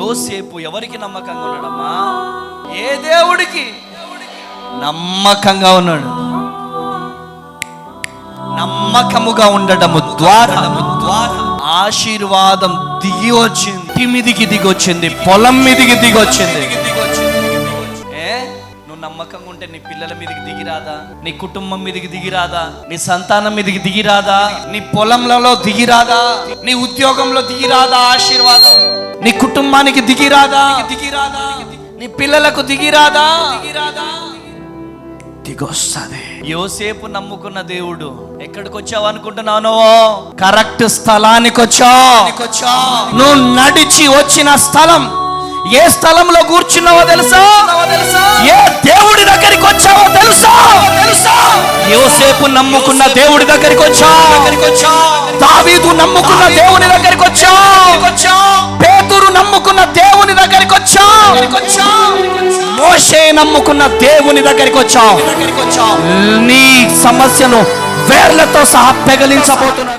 యోసేపు ఎవరికి నమ్మకంగా ఉన్నాడమ్మా? ఏ దేవుడికి? నమ్మకంగా ఉన్నాడు. నమ్మకముగా ఉండడము ద్వారా ద్వారా ఆశీర్వాదం దిగి వచ్చింది. మీదికి దిగి వచ్చింది. పొలం మీదికి దిగి వచ్చింది. ఏ? నువ్వు నమ్మకంగా ఉంటే నీ పిల్లల మీదకి దిగిరాదా నీ కుటుంబం మీదకి దిగిరాదా నీ సంతానం మీదకి దిగిరాదా నీ పొలంలలో దిగిరాదా నీ ఉద్యోగంలో దిగిరాదా ఆశీర్వాదం. నీ కుటుంబానికి దిగిరాదా? దిగిరాదా? నీ పిల్లలకు దిగిరాదా? దిగిరాదా? దిగొస్తుంది. యోసేపు నమ్ముకున్న దేవుడు ఎక్కడికి వచ్చావు అనుకుంటున్నావు నువ్వు? కరెక్ట్ స్థలానికి వచ్చావు నువ్వు నడిచి వచ్చిన స్థలం. ఏ స్థలంలో కూర్చున్నావో తెలుసా? ఏ దేవుడి దగ్గరికి వచ్చావో తెలుసా? తెలుసా? యోసేపు నమ్ముకున్న దేవుడి దగ్గరికి వచ్చా? దగ్గరికి వచ్చా? దావీదు నమ్ముకున్న దేవుని దగ్గరికి వచ్చా మోషే నమ్ముకున్న దేవుని దగ్గరికి వచ్చావు నీ సమస్యను వేర్లతో సహా పెగలించబోతున్నాడు